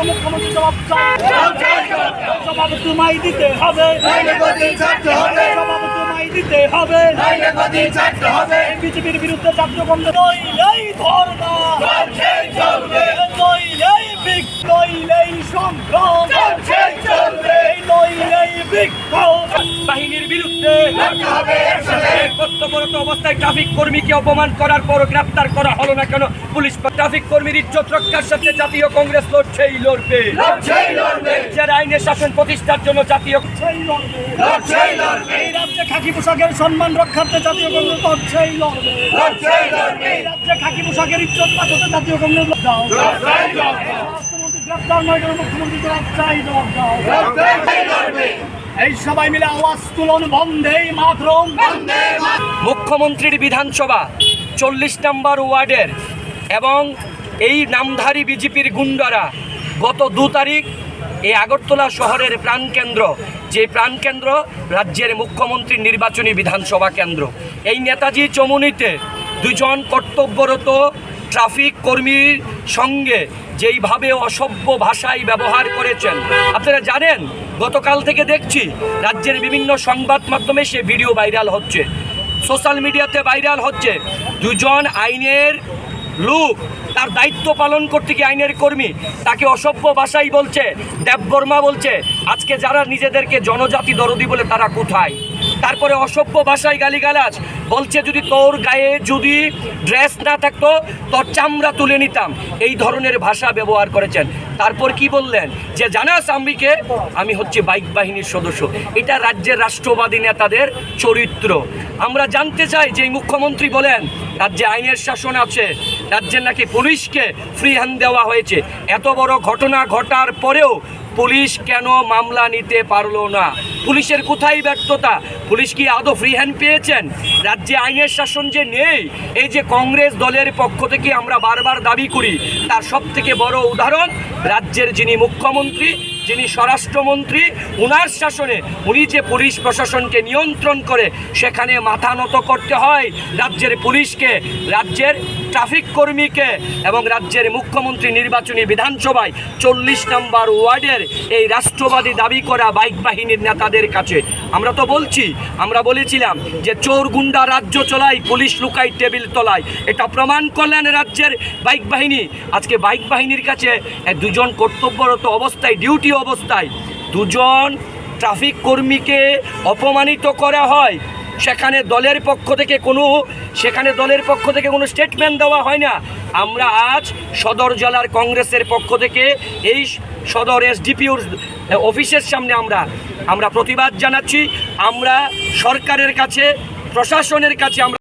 মুখ্যমন্ত্রী জবাব জবাব তোমায় দিতে হবে দিতে হবে বিজেপির বিরুদ্ধে ছাত্র বন্ধ নইলেই ধর্ণা নইলেই বিক নইলেই সংগ্রাম নইলেই বিক্ষোভ বাহিনীর বিরুদ্ধে কর্তব্যরত অবস্থায় ট্রাফিক কর্মীকে অপমান করার পর গ্রেপ্তার করা হলো না কেন? পুলিশ ট্রাফিক কর্মীর ইজ্জত রক্ষার সাথে জাতীয় কংগ্রেস লড়ছেই লড়বে। রাজ্যের আইনের শাসন প্রতিষ্ঠার জন্য জাতীয় এই রাজ্যে খাকি পোশাকের সম্মান রক্ষার্থে জাতীয় কংগ্রেস লড়ছেই লড়বে। এই রাজ্যে খাকি পোশাকের ইজ্জত বাঁচাতে জাতীয় কংগ্রেস গ্রেপ্তার নয় কেন? মুখ্যমন্ত্রী চাই জবাব দাও এই সবাই মিলে আওয়াজ তুলন মাতরম। মুখ্যমন্ত্রীর বিধানসভা চল্লিশ নম্বর ওয়ার্ডের এবং এই নামধারী বিজেপির গুন্ডারা গত দু তারিখ এই আগরতলা শহরের প্রাণকেন্দ্র যে প্রাণকেন্দ্র রাজ্যের মুখ্যমন্ত্রীর নির্বাচনী বিধানসভা কেন্দ্র। এই নেতাজি চমুনিতে দুজন কর্তব্যরত ট্রাফিক কর্মীর সঙ্গে যেইভাবে অসভ্য ভাষায় ব্যবহার করেছেন। আপনারা জানেন, গতকাল থেকে দেখছি, রাজ্যের বিভিন্ন সংবাদ মাধ্যমে সে ভিডিও ভাইরাল হচ্ছে। সোশ্যাল মিডিয়াতে ভাইরাল হচ্ছে, দুজন আইনের লোক, তার দায়িত্ব পালন করতে গিয়ে আইনের কর্মী, তাকে অসভ্য ভাষাই বলছে, দেববর্মা বলছে, আজকে যারা নিজেদেরকে জনজাতি দরদি বলে তারা কোথায়? তারপরে অসভ্য ভাষায় গালিগালাজ। বলছে যদি তোর গায়ে যদি ড্রেস না থাকতো, তোর চামড়া তুলে নিতাম। এই ধরনের ভাষা ব্যবহার করেছেন। তারপর কি বললেন? যে, জানাস আম্বিকে আমি হচ্ছে বাইক বাহিনীর সদস্য। এটা রাজ্যের রাষ্ট্রবাদী নেতাদের চরিত্র। আমরা জানতে চাই যে মুখ্যমন্ত্রী বলেন, রাজ্যে আইনের শাসন আছে। রাজ্যের নাকি পুলিশকে ফ্রি হ্যান্ড দেওয়া হয়েছে। এত বড় ঘটনা ঘটার পরেও পুলিশ কেন মামলা নিতে পারল না? পুলিশের কোথায় ব্যর্থতা? পুলিশ কি আদৌ ফ্রি হ্যান্ড পেয়েছেন? রাজ্যে আইনের শাসন যে নেই, এই যে কংগ্রেস দলের পক্ষ থেকে আমরা বারবার দাবি করি, তার সব থেকে বড় উদাহরণ, রাজ্যের যিনি মুখ্যমন্ত্রী, যিনি স্বরাষ্ট্রমন্ত্রী, উনার শাসনে উনি যে পুলিশ প্রশাসনকে নিয়ন্ত্রণ করে, সেখানে মাথা নত করতে হয় রাজ্যের পুলিশকে, রাজ্যের ট্রাফিক কর্মীকে এবং রাজ্যের মুখ্যমন্ত্রী নির্বাচনী বিধানসভায় চল্লিশ নম্বর ওয়ার্ডের এই রাষ্ট্রবাদী দাবি করা বাইক বাহিনীর নেতাদের কাছে। আমরা তো বলছি, আমরা বলেছিলাম যে চোর গুন্ডা রাজ্য চলাই, পুলিশ লুকাই টেবিল তলায়। এটা প্রমাণ করলেন রাজ্যের বাইক বাহিনী। আজকে বাইক বাহিনীর কাছে দুজন কর্তব্যরত অবস্থায় ডিউটি অবস্থায়, দুজন ট্রাফিক কর্মীকে অপমানিত করা হয়। সেখানে দলের পক্ষ থেকে কোনো, সেখানে দলের পক্ষ থেকে কোনো স্টেটমেন্ট দেওয়া হয় না। আমরা আজ সদর জেলার কংগ্রেসের পক্ষ থেকে এই সদর এসডিপিওর অফিসের সামনে আমরা আমরা প্রতিবাদ জানাচ্ছি আমরা সরকারের কাছে প্রশাসনের কাছে আমরা